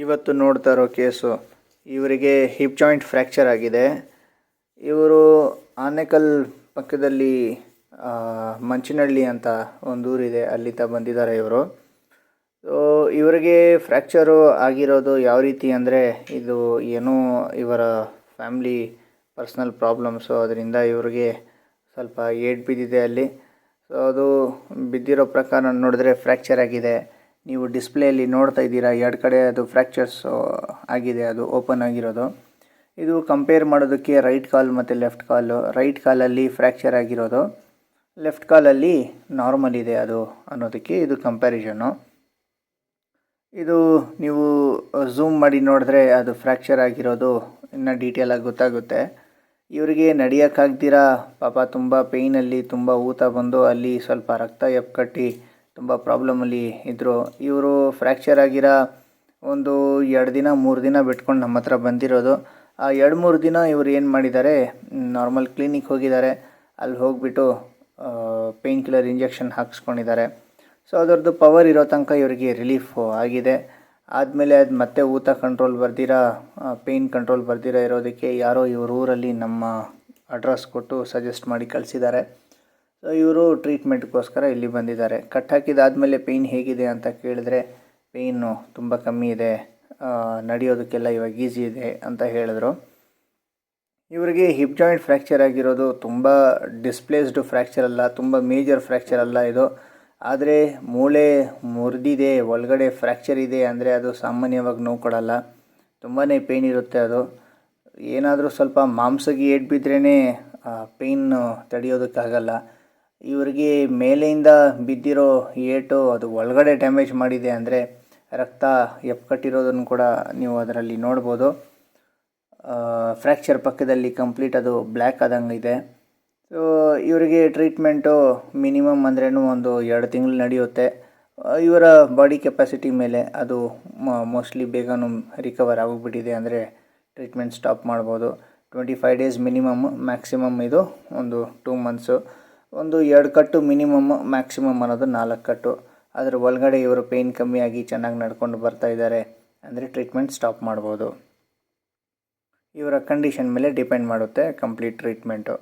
ಇವತ್ತು ನೋಡ್ತಾ ಇರೋ ಕೇಸು, ಇವರಿಗೆ ಹಿಪ್ ಜಾಯಿಂಟ್ ಫ್ರ್ಯಾಕ್ಚರ್ ಆಗಿದೆ. ಇವರು ಆನೇಕಲ್ ಪಕ್ಕದಲ್ಲಿ ಮಂಚಿನಹಳ್ಳಿ ಅಂತ ಒಂದು ಊರಿದೆ ಅಲ್ಲಿಂದ ಬಂದಿದ್ದಾರೆ ಇವರು. ಸೊ ಇವರಿಗೆ ಫ್ರ್ಯಾಕ್ಚರು ಆಗಿರೋದು ಯಾವ ರೀತಿ ಅಂದರೆ, ಇದು ಏನೋ ಇವರ ಫ್ಯಾಮ್ಲಿ ಪರ್ಸ್ನಲ್ ಪ್ರಾಬ್ಲಮ್ಸು ಅದರಿಂದ ಇವರಿಗೆ ಸ್ವಲ್ಪ ಏಟ್ ಬಿದ್ದಿದೆ ಅಲ್ಲಿ. ಸೊ ಅದು ಬಿದ್ದಿರೋ ಪ್ರಕಾರ ನೋಡಿದ್ರೆ ಫ್ರ್ಯಾಕ್ಚರ್ ಆಗಿದೆ. ನೀವು ಡಿಸ್ಪ್ಲೇಯಲ್ಲಿ ನೋಡ್ತಾ ಇದ್ದೀರಾ, ಎರಡು ಕಡೆ ಅದು ಫ್ರ್ಯಾಕ್ಚರ್ಸ್ ಆಗಿದೆ, ಅದು ಓಪನ್ ಆಗಿರೋದು. ಇದು ಕಂಪೇರ್ ಮಾಡೋದಕ್ಕೆ ರೈಟ್ ಕಾಲ್ ಮತ್ತು ಲೆಫ್ಟ್ ಕಾಲು ರೈಟ್ ಕಾಲಲ್ಲಿ ಫ್ರ್ಯಾಕ್ಚರ್ ಆಗಿರೋದು. ಲೆಫ್ಟ್ ಕಾಲಲ್ಲಿ ನಾರ್ಮಲ್ ಇದೆ ಅದು ಅನ್ನೋದಕ್ಕೆ ಇದು ಕಂಪ್ಯಾರಿಸನ್ನು ಇದು ನೀವು ಝೂಮ್ ಮಾಡಿ ನೋಡಿದ್ರೆ ಅದು ಫ್ರ್ಯಾಕ್ಚರ್ ಆಗಿರೋದು. ಇನ್ನೂ ಡೀಟೇಲಾಗಿ ಗೊತ್ತಾಗುತ್ತೆ. ಇವರಿಗೆ ನಡೆಯೋಕ್ಕಾಗ್ದಿರ ಪಾಪ ತುಂಬ ಪೇಯ್ನಲ್ಲಿ ತುಂಬ ಊತ ಬಂದು ಅಲ್ಲಿ ಸ್ವಲ್ಪ ರಕ್ತ ಎಪ್ಕಟ್ಟಿ ತುಂಬ ಪ್ರಾಬ್ಲಮಲ್ಲಿ ಇದ್ದರು ಇವರು ಫ್ರ್ಯಾಕ್ಚರ್ ಆಗಿರೋ ಒಂದು ಎರಡು ದಿನ, ಮೂರು ದಿನ ಬಿಟ್ಕೊಂಡು ನಮ್ಮ ಹತ್ರ ಬಂದಿರೋದು. ಆ ಎರಡು, ಮೂರು ದಿನ ಇವರು ಏನು ಮಾಡಿದ್ದಾರೆ ನಾರ್ಮಲ್ ಕ್ಲಿನಿಕ್ ಹೋಗಿದ್ದಾರೆ. ಅಲ್ಲಿ ಹೋಗಿಬಿಟ್ಟು ಪೇಯ್ನ್ ಕಿಲ್ಲರ್ ಇಂಜೆಕ್ಷನ್ ಹಾಕ್ಸ್ಕೊಂಡಿದ್ದಾರೆ. ಸೊ ಅದರದ್ದು ಪವರ್ ಇರೋ ತನಕ ಇವರಿಗೆ ರಿಲೀಫ್ ಆಗಿದೆ. ಆದಮೇಲೆ ಅದು ಮತ್ತೆ ಊತ ಕಂಟ್ರೋಲ್ ಬರ್ದಿರಾ ಪೇಯ್ನ್ ಕಂಟ್ರೋಲ್ ಬರ್ದಿರ ಇರೋದಕ್ಕೆ ಯಾರೋ ಇವ್ರ ಊರಲ್ಲಿ ನಮ್ಮ ಅಡ್ರೆಸ್ ಕೊಟ್ಟು ಸಜೆಸ್ಟ್ ಮಾಡಿ ಕಳಿಸಿದ್ದಾರೆ. ಸೊ ಇವರು ಟ್ರೀಟ್ಮೆಂಟ್ಗೋಸ್ಕರ ಇಲ್ಲಿ ಬಂದಿದ್ದಾರೆ. ಕಟ್ ಹಾಕಿದಾದಮೇಲೆ ಪೇಯ್ನ್ ಹೇಗಿದೆ ಅಂತ ಕೇಳಿದ್ರೆ ಪೇಯ್ನು ತುಂಬ ಕಮ್ಮಿ ಇದೆ ನಡೆಯೋದಕ್ಕೆಲ್ಲ ಇವಾಗ ಈಸಿ ಇದೆ ಅಂತ ಹೇಳಿದ್ರು. ಇವರಿಗೆ ಹಿಪ್ ಜಾಯಿಂಟ್ ಫ್ರ್ಯಾಕ್ಚರ್ ಆಗಿರೋದು ತುಂಬ ಡಿಸ್ಪ್ಲೇಸ್ಡ್ ಫ್ರ್ಯಾಕ್ಚರ್ ಅಲ್ಲ, ತುಂಬ ಮೇಜರ್ ಫ್ರ್ಯಾಕ್ಚರ್ ಅಲ್ಲ ಇದು. ಆದರೆ ಮೂಳೆ ಮುರಿದಿದೆ, ಒಳಗಡೆ ಫ್ರ್ಯಾಕ್ಚರ್ ಇದೆ ಅಂದರೆ ಅದು ಸಾಮಾನ್ಯವಾಗಿ ನೋವು ಕೊಡಲ್ಲ. ತುಂಬಾ ಪೇಯ್ನ್ ಇರುತ್ತೆ ಅದು. ಏನಾದರೂ ಸ್ವಲ್ಪ ಮಾಂಸಗೆ ಏಟ್ ಬಿದ್ರೇ ಪೇಯ್ನ್ ತಡೆಯೋದಕ್ಕಾಗಲ್ಲ. ಇವರಿಗೆ ಮೇಲೆಯಿಂದ ಬಿದ್ದಿರೋ ಏಟು ಅದು ಒಳಗಡೆ ಡ್ಯಾಮೇಜ್ ಮಾಡಿದೆ ಅಂದರೆ ರಕ್ತ ಎಪ್ಕಟ್ಟಿರೋದನ್ನು ಕೂಡ ನೀವು ಅದರಲ್ಲಿ ನೋಡ್ಬೋದು. ಫ್ರ್ಯಾಕ್ಚರ್ ಪಕ್ಕದಲ್ಲಿ ಕಂಪ್ಲೀಟ್ ಅದು ಬ್ಲ್ಯಾಕ್ ಆದಂಗೆ ಇದೆ. ಸೊ ಇವರಿಗೆ ಟ್ರೀಟ್ಮೆಂಟು ಮಿನಿಮಮ್ ಅಂದ್ರೆ ಒಂದು ಎರಡು ತಿಂಗಳು ನಡೆಯುತ್ತೆ. ಇವರ ಬಾಡಿ ಕೆಪಾಸಿಟಿ ಮೇಲೆ ಅದು ಮೋಸ್ಟ್ಲಿ ಬೇಗನೂ ರಿಕವರ್ ಆಗೋಗ್ಬಿಟ್ಟಿದೆ ಅಂದರೆ ಟ್ರೀಟ್ಮೆಂಟ್ ಸ್ಟಾಪ್ ಮಾಡ್ಬೋದು. Twenty five days minimum, maximum ಇದು ಒಂದು ಟೂ ಮಂತ್ಸು. ಒಂದು ಎರಡು ಕಟ್ಟು ಮಿನಿಮಮ್ ಮ್ಯಾಕ್ಸಿಮಮ್ ಅನ್ನೋದು ನಾಲ್ಕು ಕಟ್ಟು. ಅದರ ಒಳಗಡೆ ಇವರು ಪೇಯ್ನ್ ಕಮ್ಮಿಯಾಗಿ ಚೆನ್ನಾಗಿ ನಡ್ಕೊಂಡು ಬರ್ತಾ ಇದ್ದಾರೆ ಅಂದರೆ ಟ್ರೀಟ್ಮೆಂಟ್ ಸ್ಟಾಪ್ ಮಾಡ್ಬೋದು. ಇವರ ಕಂಡೀಷನ್ ಮೇಲೆ ಡಿಪೆಂಡ್ ಮಾಡುತ್ತೆ ಕಂಪ್ಲೀಟ್ ಟ್ರೀಟ್ಮೆಂಟು